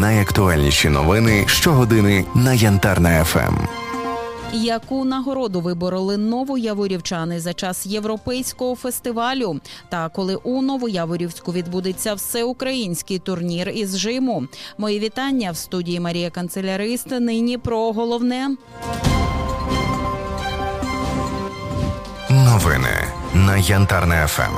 Найактуальніші новини щогодини на Янтарна ФМ. Яку нагороду вибороли новояворівчани за час європейського фестивалю? Та коли у Новояворівську відбудеться всеукраїнський турнір із жиму? Мої вітання в студії Марія Канцелярист. Нині про головне. Новини на Янтарна ФМ.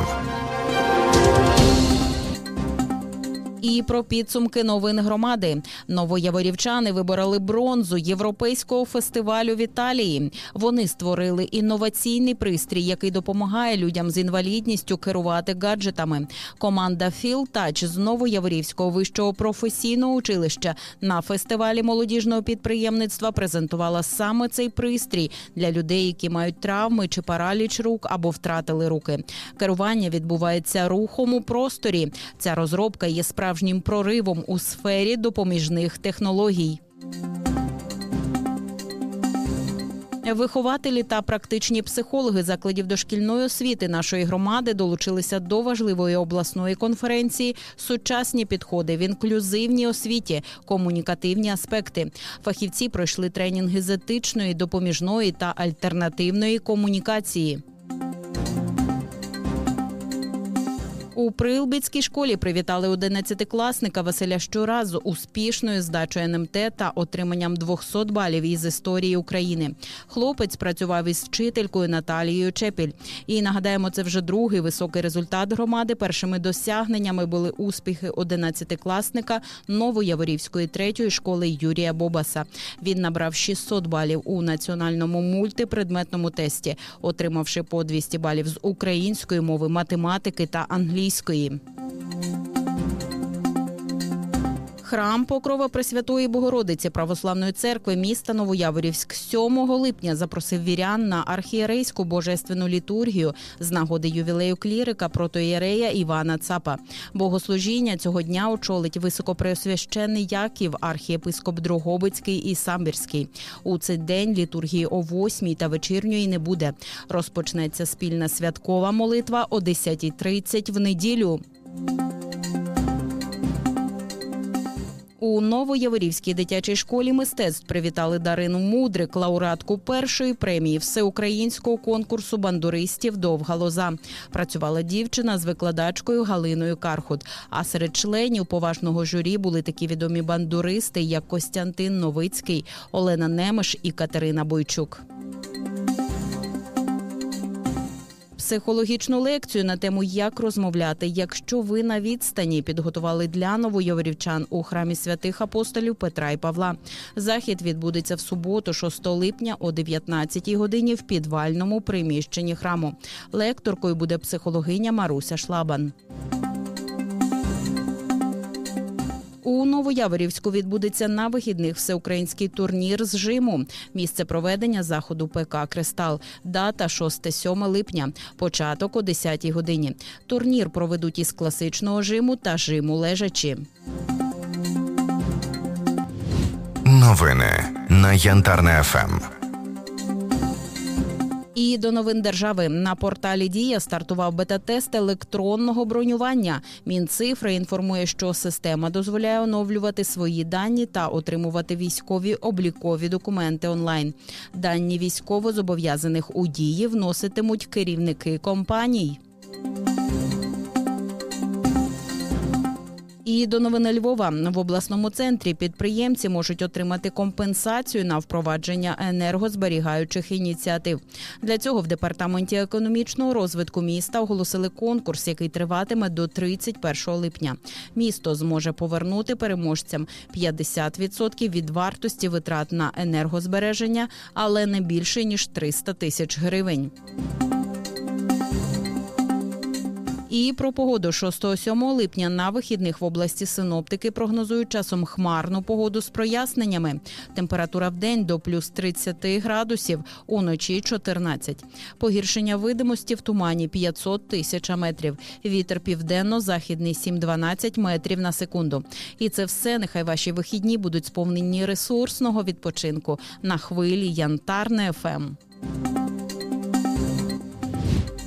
І про підсумки новин громади. Новояворівчани вибороли бронзу європейського фестивалю в Італії. Вони створили інноваційний пристрій, який допомагає людям з інвалідністю керувати гаджетами. Команда Філ Тач з Новояворівського вищого професійного училища на фестивалі молодіжного підприємництва презентувала саме цей пристрій для людей, які мають травми чи параліч рук або втратили руки. Керування відбувається рухом у просторі. Ця розробка є справжнім проривом у сфері допоміжних технологій. Вихователі та практичні психологи закладів дошкільної освіти нашої громади долучилися до важливої обласної конференції Сучасні підходи в інклюзивній освіті, комунікативні аспекти. Фахівці пройшли тренінги з етичної, допоміжної та альтернативної комунікації. У Прилбицькій школі привітали 11-класника Василя Щура з успішною здачою НМТ та отриманням 200 балів із історії України. Хлопець працював із вчителькою Наталією Чепіль. І нагадаємо, це вже другий високий результат громади. Першими досягненнями були успіхи 11-класника Новояворівської третьої школи Юрія Бобаса. Він набрав 600 балів у національному мультипредметному тесті, отримавши по 200 балів з української мови, математики та англійської. scream. Храм Покрова Пресвятої Богородиці Православної церкви міста Новояворівськ 7 липня запросив вірян на архієрейську божественну літургію з нагоди ювілею клірика протоєрея Івана Цапа. Богослужіння цього дня очолить високопреосвященний Яків, архієпископ Дрогобицький і Самбірський. У цей день літургії о 8 та вечірньої не буде. Розпочнеться спільна святкова молитва о 10.30 в неділю. У Новояворівській дитячій школі мистецтв привітали Дарину Мудрик, лауреатку першої премії всеукраїнського конкурсу бандуристів Довга лоза. Працювала дівчина з викладачкою Галиною Кархут. А серед членів поважного журі були такі відомі бандуристи, як Костянтин Новицький, Олена Немеш і Катерина Бойчук. Психологічну лекцію на тему як розмовляти, якщо ви на відстані підготували для новойоврівчан у храмі святих апостолів Петра і Павла. Захід відбудеться в суботу, 6 липня о 19 годині в підвальному приміщенні храму. Лекторкою буде психологиня Маруся Шлабан. У Новояворівську відбудеться на вихідних всеукраїнський турнір з жиму. Місце проведення заходу ПК Кристал. Дата 6-7 липня. Початок о 10-й годині. Турнір проведуть із класичного жиму та жиму лежачі. Новини на Янтарна ФМ. І до новин держави на порталі Дія стартував бета-тест електронного бронювання. Мінцифри інформує, що система дозволяє оновлювати свої дані та отримувати військові облікові документи онлайн. Дані військово зобов'язаних у дії вноситимуть керівники компаній. І до новини Львова в обласному центрі підприємці можуть отримати компенсацію на впровадження енергозберігаючих ініціатив. Для цього в департаменті економічного розвитку міста оголосили конкурс, який триватиме до 31 липня. Місто зможе повернути переможцям 50% від вартості витрат на енергозбереження, але не більше ніж 300 тисяч гривень. І про погоду 6-7 липня на вихідних в області синоптики прогнозують часом хмарну погоду з проясненнями. Температура в день до плюс 30 градусів, уночі 14. Погіршення видимості в тумані 500 тисяч метрів. Вітер південно-західний 7-12 метрів на секунду. І це все. Нехай ваші вихідні будуть сповнені ресурсного відпочинку на хвилі Янтарне ФМ.